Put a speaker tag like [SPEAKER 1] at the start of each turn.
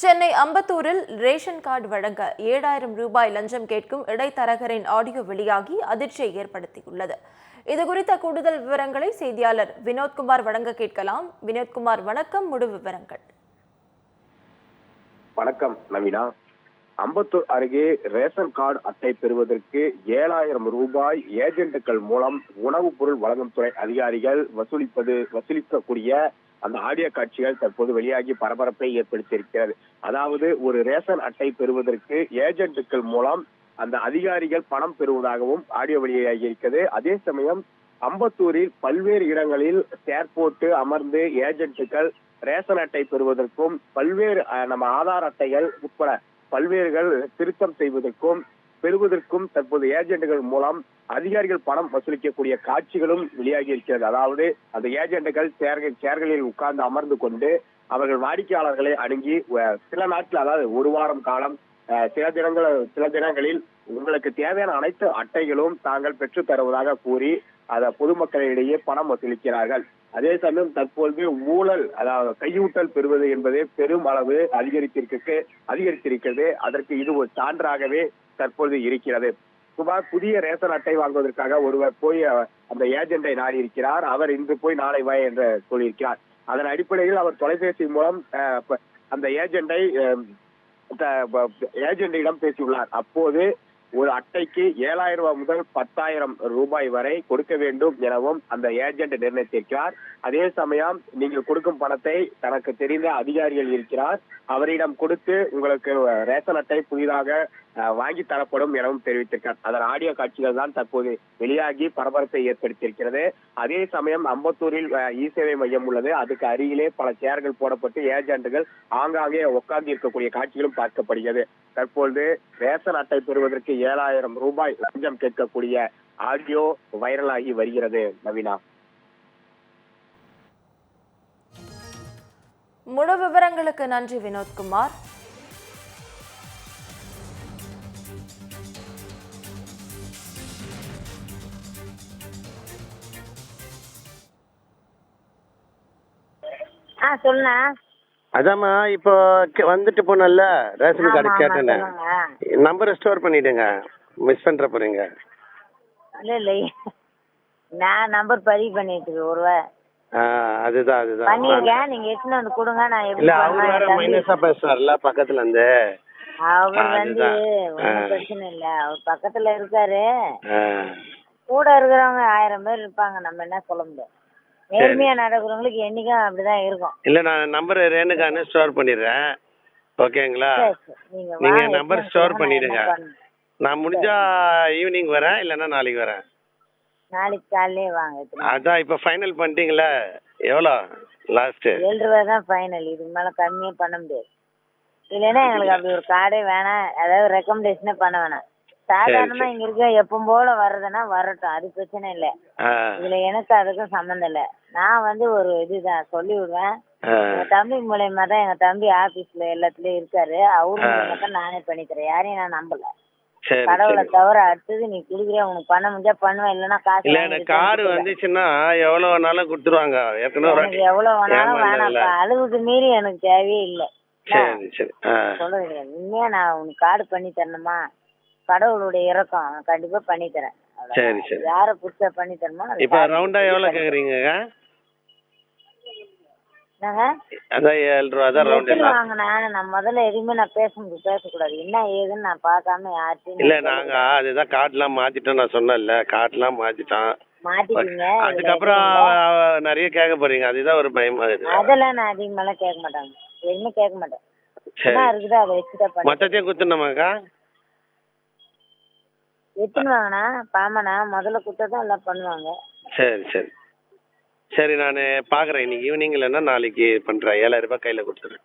[SPEAKER 1] Chennai அம்பத்தூரில் ration card வழங்க ஏழாயிரம் ரூபாய் லஞ்சம் கேட்கும் இடைத்தரகரின் ஆடியோ வெளியாகி அதிர்ச்சியை ஏற்படுத்தியுள்ளது. இது குறித்த கூடுதல் விவரங்களை செய்தியாளர் வினோத்குமார் வழங்க கேட்கலாம். வினோத்குமார் வணக்கம். முழு விவரங்கள்.
[SPEAKER 2] வணக்கம் நவீனா. அம்பத்தூர் அருகே ரேஷன் கார்டு அட்டை பெறுவதற்கு ஏழாயிரம் ரூபாய் ஏஜென்ட்டுகள் மூலம் உணவுப் பொருள் வழங்கும் துறை அதிகாரிகள் வசூலிப்பது வசூலிக்கக்கூடிய அந்த ஆடியோ காட்சிகள் தற்போது வெளியாகி பரபரப்பை ஏற்படுத்தியிருக்கிறது. அதாவது ஒரு ரேஷன் அட்டை பெறுவதற்கு ஏஜென்ட்டுகள் மூலம் அந்த அதிகாரிகள் பணம் பெறுவதாகவும் ஆடியோ வெளியாகி இருக்கிறது அதே சமயம் அம்பத்தூரில் பல்வேறு இடங்களில் சேர் போட்டு அமர்ந்து ஏஜென்ட்டுகள் ரேஷன் அட்டை பெறுவதற்கும் பல்வேறு நம்ம ஆதார் அட்டைகள் உட்பட பல்வேறுகள் திருத்தம் செய்வதற்கும் பெறுவதற்கும் தற்போது ஏஜென்ட்டுகள் மூலம் அதிகாரிகள் பணம் வசூலிக்கக்கூடிய காட்சிகளும் வெளியாகி இருக்கிறது அதாவது அந்த ஏஜென்ட்டுகள் சேர்கள் சேர்களில் உட்கார்ந்து அமர்ந்து கொண்டு அவர்கள் வாடிக்கையாளர்களை அணுகி சில நாட்கள் அதாவது ஒரு வாரம் காலம் அஹ், சில தினங்கள் சில தினங்களில் உங்களுக்கு தேவையான அனைத்து அட்டைகளும் தாங்கள் பெற்றுத் தருவதாக கூறி அத பொதுமக்களிடையே பணம் வசூலிக்கிறார்கள். அதே சமயம் தற்பொழுது ஊழல் அதாவது கையூட்டல் பெறுவது என்பது பெரும் அளவு அதிகரித்திருக்கு அதிகரித்திருக்கிறது. அதற்கு இது ஒரு சான்றாகவே தற்பொழுது இருக்கிறது. சுமார் புதிய ரேஷன் அட்டை வாங்குவதற்காக ஒருவர் போய் அந்த ஏஜென்டை நாடி இருக்கிறார் அவர் இன்று போய் நாளை வா என்று சொல்லியிருக்கிறார். அதன் அடிப்படையில் அவர் தொலைபேசி மூலம் அந்த ஏஜென்டை ஏஜென்டிடம் பேசியுள்ளார். அப்போது ஒரு அட்டைக்கு ஏழாயிரம் ரூபாய் முதல் பத்தாயிரம் ரூபாய் வரை கொடுக்க வேண்டும் எனவும் அந்த ஏஜென்ட் நிர்ணயித்திருக்கிறார். அதே சமயம் நீங்கள் கொடுக்கும் பணத்தை தனக்கு தெரிந்த அதிகாரிகள் இருக்கிறார். அவரிடம் கொடுத்து உங்களுக்கு ரேஷன் அட்டை புதிதாக வாங்கி தரப்படும் எனவும் தெரிவித்திருக்கார். அதன் ஆடியோ காட்சிகள் தான் தற்போது வெளியாகி பரபரப்பை ஏற்படுத்தியிருக்கிறது. அதே சமயம் அம்பத்தூரில் அஹ், இ சேவை மையம் உள்ளது. அதுக்கு அருகிலே பல சேர்கள் போடப்பட்டு ஏஜென்ட்டுகள் ஆங்காங்கே உட்கார்ந்து இருக்கக்கூடிய காட்சிகளும் பார்க்கப்படுகிறது. தற்பொழுது ரேஷன் அட்டை பெறுவதற்கு ஏழாயிரம் ரூபாய் லஞ்சம் கேட்கக்கூடிய ஆடியோ வைரலாகி வருகிறது நவீனா.
[SPEAKER 1] முழு விவரங்களுக்கு நன்றி வினோத்குமார்.
[SPEAKER 3] ஆ சொல்லுண்ணா.
[SPEAKER 4] அதாம்மா இப்போ கே- வந்துட்டு போனல ரேஷன் கார்டு
[SPEAKER 3] ஆமா, ஆமா,
[SPEAKER 4] கேட்டேனே
[SPEAKER 3] சொல்லுங்க.
[SPEAKER 4] நம்பரை ஸ்டோர் பண்ணிடுங்க. மிஸ் பண்ற போறீங்க.
[SPEAKER 3] இல்லை இல்லை. நான் நம்பர் பதிவு பண்ணி வச்சிருக்கேன் ஒரு ரூபா
[SPEAKER 4] ஆ, அதுதான் அதுதான்.
[SPEAKER 3] பண்ணியிருக்கேன் நீங்க எடுத்துன்னு வந்து கொடுங்க நான் எப்படி
[SPEAKER 4] இல்ல அவர்
[SPEAKER 3] பண்ணலாம்
[SPEAKER 4] வேற
[SPEAKER 3] தம்பி-
[SPEAKER 4] மைனஸா பேசுறாருல பக்கத்துல இருந்து
[SPEAKER 3] அவர் வந்து
[SPEAKER 4] அதுதான்.
[SPEAKER 3] ஒன்றும்
[SPEAKER 4] ஆ.
[SPEAKER 3] பிரச்சனை இல்லை அவர் பக்கத்துல இருக்காரு.
[SPEAKER 4] ஆ,
[SPEAKER 3] கூட இருக்கிறவங்க ஆயிரம் பேர் இருப்பாங்க நம்ம என்ன சொல்ல முடியும்? நேர்மையா நடக்கிறவங்களுக்கு என்னைக்கும் அப்படிதான் இருக்கும்.
[SPEAKER 4] இல்ல நான் நம்பர் ரேணுகான்னு ஸ்டோர் பண்ணிடுறேன். ஓகேங்களா.
[SPEAKER 3] நீங்க
[SPEAKER 4] நீங்க
[SPEAKER 3] வாங்க,
[SPEAKER 4] நம்பர் ஸ்டோர் பண்ணிடுங்க.
[SPEAKER 3] நான்
[SPEAKER 4] முடிஞ்சா ஈவினிங் வரேன் இல்லைன்னா நாளைக்கு வரேன்.
[SPEAKER 3] நாளைக்கு காலையிலே வாங்க.
[SPEAKER 4] அதான் இப்போ ஃபைனல் பண்ணிட்டீங்களா எவ்வளோ? லாஸ்ட்டு
[SPEAKER 3] ஏழு ரூபா தான் ஃபைனல் இதுக்கு மேல கம்மியே பண்ண முடியாது. இல்லைன்னா எங்களுக்கு அப்படி ஒரு கார்டே வேணாம். அதாவது ரெக்கமெண்டேஷனே பண்ண வேணாம். சாதாரணமா இங்க இருக்க எப்பவும் போல வர்றதுன்னா வரட்டும். அது பிரச்சனை இல்லை.
[SPEAKER 4] ஆ.
[SPEAKER 3] இதுல எனக்கு அதுக்கும் சம்மந்தம் இல்லை. நான் வந்து ஒரு இதுதான் சொல்லி விடுவேன் எங்க தம்பி மூலியமா தான் எங்க தம்பி ஆபீஸ்ல எல்லாத்துலயும் இருக்காரு. அவரு மூலியமா தான் நானே பண்ணி தரேன் யாரையும் நான் நம்பல. கடவுளை தவிர அடுத்தது நீ குடுக்குறியா உனக்கு பண்ண முடிஞ்சா பண்ணுவேன் இல்லைன்னா காசு
[SPEAKER 4] இல்ல எனக்கு
[SPEAKER 3] போயிட்டு
[SPEAKER 4] வந்துச்சுன்னா எவ்வளவு வேணாலும் கொடுத்துருவாங்க. ஏற்கனவே
[SPEAKER 3] எவ்வளவு வேணாலும். வேணாம்ப்பா அளவுக்கு மீறி எனக்கு தேவையே இல்லை.
[SPEAKER 4] சரி சரி.
[SPEAKER 3] சொல்றது உண்மையா நான் உனக்கு கார்டு பண்ணி தரணுமா? கடவுளுடைய இறக்கம். கண்டிப்பா பண்ணி தரேன்.
[SPEAKER 4] சரி சரி.
[SPEAKER 3] யார புடிச்சா பண்ணி தரணுமோ
[SPEAKER 4] இப்போ ரவுண்டா எவ்வளவு. கேக்குறீங்க அதான் ஏழு ரூபா தான் ரவுண்ட்
[SPEAKER 3] நான் முதல்ல எதுவுமே நான் பேச பேசக்கூடாது. என்ன ஏதுன்னு நான் பார்க்காம யார்ட்டையும்
[SPEAKER 4] இல்ல நாங்க அதுதான் கார்டுலாம் மாத்திட்டோம் நான் சொன்னேன்ல. கார்டுலாம் மாத்திட்டோம். அதுக்கப்புறம் நிறைய கேட்க போறீங்க. அதுதான் ஒரு பயமா இருக்கு
[SPEAKER 3] அதெல்லாம் நான் அதிகமாலாம் கேட்க மாட்டாங்க. எதுவுமே கேட்க மாட்டேன். இருக்குதோ அதை வச்சுட்டா
[SPEAKER 4] மொத்தத்தையும் குத்துணுமாக்கா
[SPEAKER 3] எடுத்துன்னு வாங்கண்ணா பாமண்ணா முதல்ல கொடுத்தா எல்லாம் பண்ணுவாங்க.
[SPEAKER 4] சரி சரி. சரி நான் பார்க்குறேன் இன்னைக்கு ஈவினிங் இல்லைன்னா நாளைக்கு பண்ணுறேன் ஏழாயிரம் ரூபாய் கையில் கொடுத்துறேன்.